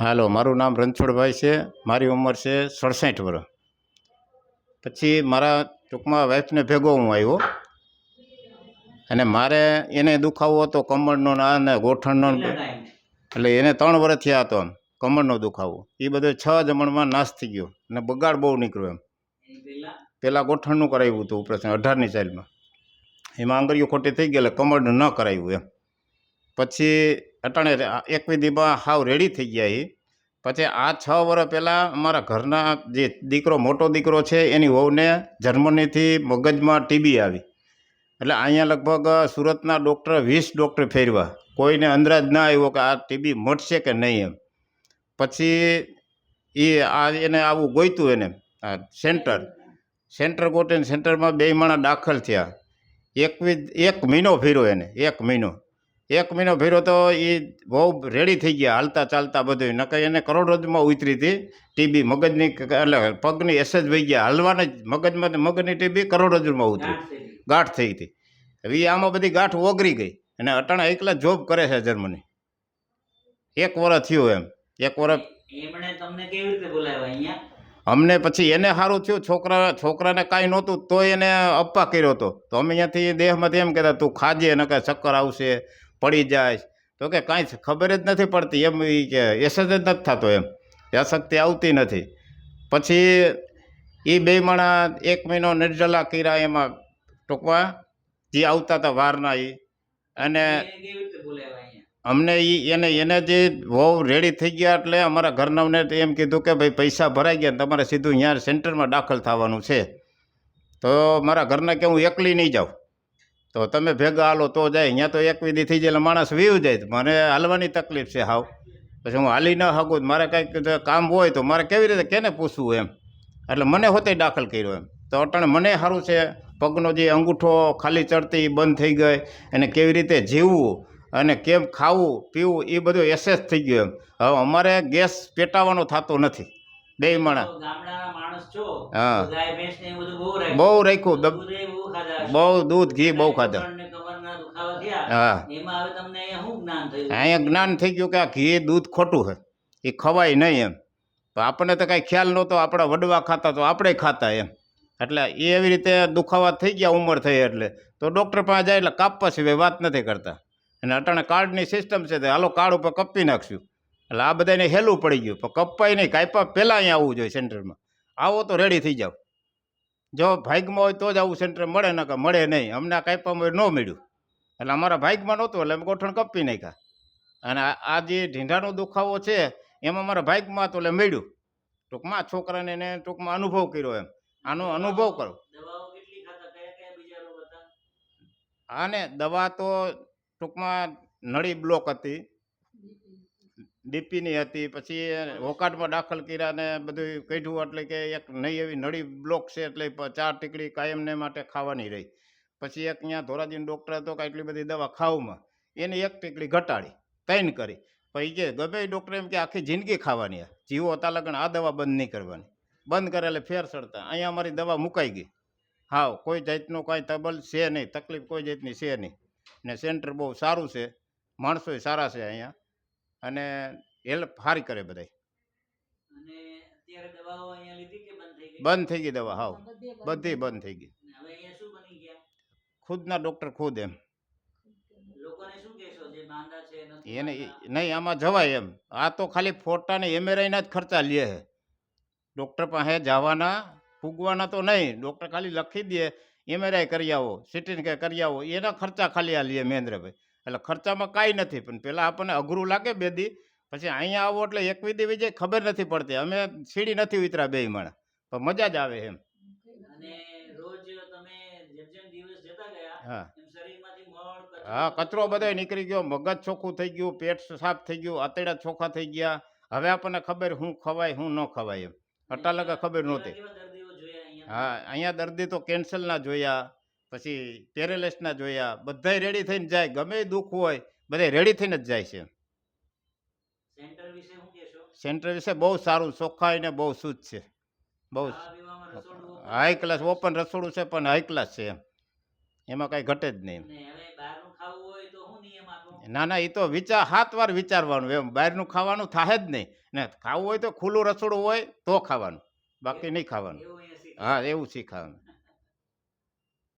હાલો, મારું નામ રણછોડભાઈ છે. મારી ઉંમર છે સડસઠ વર્ષ પછી મારા ટૂંકમાં વાઈફને ભેગો હું આવ્યો. અને મારે એને દુખાવો હતો કમરનો ના ને ગોઠણનો એટલે એને ત્રણ વર્ષ થયા હતો કમરનો દુખાવો. એ બધો છ જમણમાં નાશ થઈ ગયો. અને બગાડ બહુ નીકળ્યો એમ. પહેલાં ગોઠણનું કરાવ્યું હતું ઓપરેશન, અઢારની સાઈડમાં એમાં આંગળીઓ ખોટી થઈ ગઈ એટલે કમરનું ન કરાવ્યું એમ. પછી અટાણે એક વિધિમાં હાવ રેડી થઈ ગયા એ પછી આ છ વર્ષ પહેલાં અમારા ઘરના જે દીકરો, મોટો દીકરો છે, એની વહુને જર્મનીથી મગજમાં ટીબી આવી. એટલે અહીંયા લગભગ સુરતના ડૉક્ટર વીસ ડૉક્ટર ફેરવા. કોઈને અંદાજ ના આવ્યો કે આ ટીબી મટશે કે નહીં એમ. પછી એ આ એને આવું ગોઈતું એને, આ સેન્ટર સેન્ટર ગોટીને સેન્ટરમાં બે માણા દાખલ થયા. એકવીસ એક મહિનો ફેર્યો એને, એક મહિનો. એક મહિનો ફેર્યો તો એ બહુ રેડી થઈ ગયા હાલતા ચાલતા બધું નકર એને કરોડરજમાં ઉતરી હતી. ટીબી મગજની એટલે પગની એસેજ વહી ગયા. હાલવાના જ મગજમાં મગજની ટીબી કરોડરજમાં ઉતરી. ગાંઠ થઈ હતી. હવે આમાં બધી ગાંઠ ઓગરી ગઈ. અને અટાણા એકલા જોબ કરે છે જર્મની. એક વર્ષ થયું એમ. એક વર્ષ એમણે તમને કેવી રીતે બોલાવ્યા અહીંયા? અમને પછી એને સારું થયું. છોકરા છોકરાને કાંઈ નહોતું તોય એને અપ્પા કર્યો હતો તો અમે અહીંયાથી દેહમાંથી એમ કહેતા તું ખાજે ને કાંઈ ચક્કર આવશે. પડી જાય. તો કે કાંઈ ખબર જ નથી પડતી. એમ એ કે એસેજ જ નથી થતો એમ. અશક્તિ આવતી નથી. પછી એ બે માણા એક મહિનો નિર્જલા કર્યા એમાં ટૂંકમાં. જે આવતા હતા વારના એ અને અમને એ એને એને જે વહુ રેડી થઈ ગયા એટલે અમારા ઘરનાને એમ કીધું કે ભાઈ પૈસા ભરાઈ ગયા તમારે સીધું અહીંયા સેન્ટરમાં દાખલ થવાનું છે. તો મારા ઘરના કે હું એકલી નહીં જાઉં. તો તમે ભેગા હાલો તો જાય. અહીંયા તો એક વિધિ થઈ જાય એટલે માણસ વીવ જાય. મને હાલવાની તકલીફ છે હાવ. પછી હું હાલી ન શકું મારે કંઈક કામ હોય તો મારે કેવી રીતે કેને પૂછવું એમ? એટલે મને હોતે દાખલ કર્યો એમ. તો અટાણે મને સારું છે. પગનો જે અંગૂઠો ખાલી ચડતી એ બંધ થઈ ગઈ. અને કેવી રીતે જીવવું અને કેમ ખાવું પીવું એ બધું એસેસ થઈ ગયું એમ. હવે અમારે ગેસ પેટાવાનો થતો નથી. બે માણા. માણસ હા. બહુ રાખ્યું. બહુ દૂધ ઘી બહુ ખાધા. હા. અહીંયા જ્ઞાન થઈ ગયું કે આ ઘી દૂધ ખોટું છે. એ ખવાય નહીં એમ. પણ આપણને તો કાંઈ ખ્યાલ નહોતો આપણા વડવા ખાતા તો આપણે ખાતા એમ. એટલે એ એવી રીતે દુખાવા થઈ ગયા ઉંમર થઈ એટલે. તો ડૉક્ટર પાસે જાય એટલે કાપવા સિવાય વાત નથી કરતા. અને અટાણે કાર્ડની સિસ્ટમ છે તે હાલો કાર્ડ ઉપર કપી નાખશું. એટલે આ બધાને હેલું પડી ગયું. પણ કપાય નહીં કાપ્યા પહેલાં અહીંયા આવવું જોઈએ સેન્ટરમાં. આવો તો રેડી થઈ જાઓ. જો ભાગમાં હોય તો જ આવું સેન્ટર મળે ને કે મળે નહીં. અમને આ કાપ્યામાં ન મળ્યું. એટલે અમારા ભાગમાં નહોતું એટલે અમે ગોઠણ કપી નાખ્યા. અને આ જે ઢીંઢાનો દુખાવો છે એમાં મારા ભાગમાં હતો એટલે મળ્યું. ટૂંકમાં છોકરાને એને ટૂંકમાં અનુભવ કર્યો એમ. આનો અનુભવ કરો. આને દવા તો ટૂંકમાં નળી બ્લોક હતી. ડીપીની હતી પછી હોકાટમાં દાખલ કર્યા ને બધું કાઢ્યું એટલે કે એક નહીં એવી નળી બ્લોક છે એટલે ચાર ટીકડી કાયમને માટે ખાવાની રહી. પછી એક અહીંયા ધોરાજીનો ડૉક્ટર હતો કે એટલી બધી દવા ખાવામાં એને એક ટીકડી ઘટાડી તૈન કરી. પછી કે ગમે ડૉક્ટર એમ કે આખી જિંદગી ખાવાની આ. જીવો હતા લગન આ દવા બંધ નહીં કરવાની. બંધ કરે એટલે ફેર સડતા. અહીંયા અમારી દવા મુકાઈ ગઈ. હાવ કોઈ જાતનું કાંઈ તબલ છે નહીં તકલીફ કોઈ જાતની છે નહીં ને સેન્ટર બહુ સારું છે. માણસોય સારા છે અહીંયા. અને હેલ્પ સારી કરે બધાય. અને અત્યારે દવાઓ અહીંયા લીધી કે બંધ થઈ ગઈ? બંધ થઈ ગઈ દવા હાવ. બધી બંધ થઈ ગઈ. અને હવે અહીંયા શું બની ગયા? ખુદના ડૉક્ટર ખુદ એમ. લોકોને શું કહેશો? જે માંદા છે નથી એને નહીં આમાં જવાય એમ. આ તો ખાલી ફોટાને એમેરાઈના જ ખર્ચા લે છે ડૉક્ટર પાસે જવાના ફૂગવાના તો નહીં. ડૉક્ટર ખાલી લખી દે એમેરાઈ કરી આવો સિટી કે કરી આવો. એના ખર્ચા ખાલી આ લે મહેન્દ્રભાઈ. એટલે ખર્ચામાં કાંઈ નથી પણ પહેલાં આપણને અઘરું લાગે બે દી પછી અહીંયા આવો એટલે એક વિધિ વિજય ખબર નથી પડતી. અમે સીડી નથી ઉતરા બે માણા પણ મજા જ આવે એમ. હા. કચરો હા કચરો બધો નીકળી ગયો મગજ ચોખ્ખું થઈ ગયું પેટ સાફ થઈ ગયું આતેડા ચોખ્ખા થઈ ગયા. હવે આપણને ખબર હું ખવાય હું ન ખવાય એમ. અટા લગા ખબર નહોતી. હા અહીંયા દર્દી તો કેન્સલ ના જોયા. પછી પેરેલેસના જોયા બધાય રેડી થઈને જાય ગમે દુઃખ હોય બધાય રેડી થઈને જ જાય છે. સેન્ટર વિશે બહુ સારું ચોખ્ખાઈ ને બહુ શુદ્ધ છે. બહુ હાઈ ક્લાસ ઓપન રસોડું છે પણ હાઈ ક્લાસ છે એમ. એમાં કાંઈ ઘટે જ નહીં. ના ના એ તો વિચાર સાત વાર વિચારવાનું એમ. બહારનું ખાવાનું થાય જ નહીં. ને ખાવું હોય તો ખુલ્લું રસોડું હોય તો ખાવાનું. બાકી નહીં ખાવાનું. હા એવું શીખાવાનું.